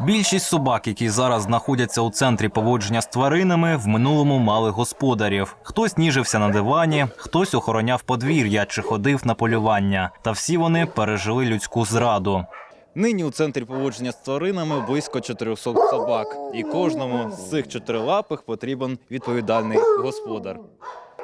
Більшість собак, які зараз знаходяться у центрі поводження з тваринами, в минулому мали господарів. Хтось ніжився на дивані, хтось охороняв подвір'я чи ходив на полювання. Та всі вони пережили людську зраду. Нині у центрі поводження з тваринами близько 400 собак, і кожному з цих чотирилапих потрібен відповідальний господар.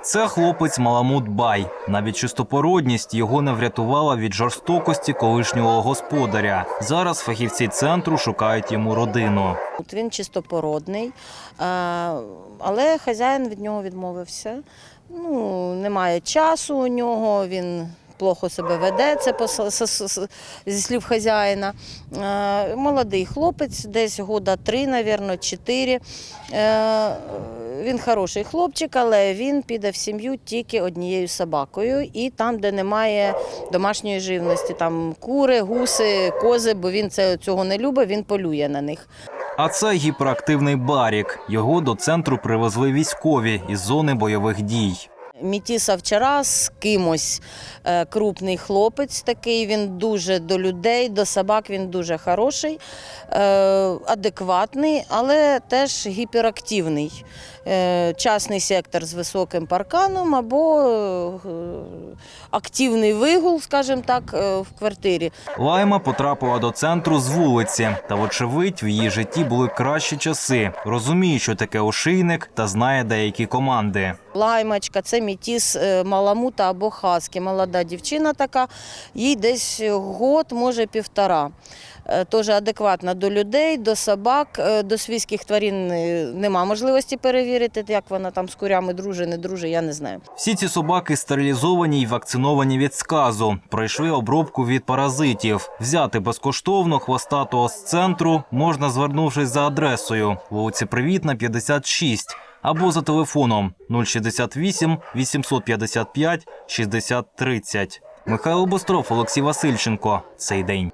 Це хлопець Маламут Бай. Навіть чистопородність його не врятувала від жорстокості колишнього господаря. Зараз фахівці центру шукають йому родину. От Він чистопородний, але хазяїн від нього відмовився. Ну, немає часу у нього, він плохо себе веде, це зі слів хазяїна. Е, Молодий хлопець, десь года три, мабуть, чотири. Він хороший хлопчик, але він піде в сім'ю тільки однією собакою. І там, де немає домашньої живності, там кури, гуси, кози, бо він це, цього не любить, він полює на них. А це гіперактивний барік. Його до центру привезли військові із зони бойових дій. Мітіса вчора з кимось е, крупний хлопець такий. Він дуже до людей, до собак він дуже хороший, е, адекватний, але теж гіперактивний. Е, Частний сектор з високим парканом або активний вигул, скажімо так, в квартирі. Лайма потрапила до центру з вулиці, та, вочевидь, в її житті були кращі часи. Розуміє, що таке ошийник, та знає деякі команди. Лаймачка, це мітіс е, маламута або хаски. Молода дівчина така, їй десь год, може півтора. Е, Теж адекватна до людей, до собак, е, до свійських тварин нема можливості перевірити, як вона там з курями друже, не друже, я не знаю. Всі ці собаки стерилізовані й вакциновані від сказу, пройшли обробку від паразитів. Взяти безкоштовно хвостатого з центру можна, звернувшись за адресою вулиці Привітна, 56, або за телефоном 068 855 60 30. Михайло Бостров, Олексій Васильченко. Цей день.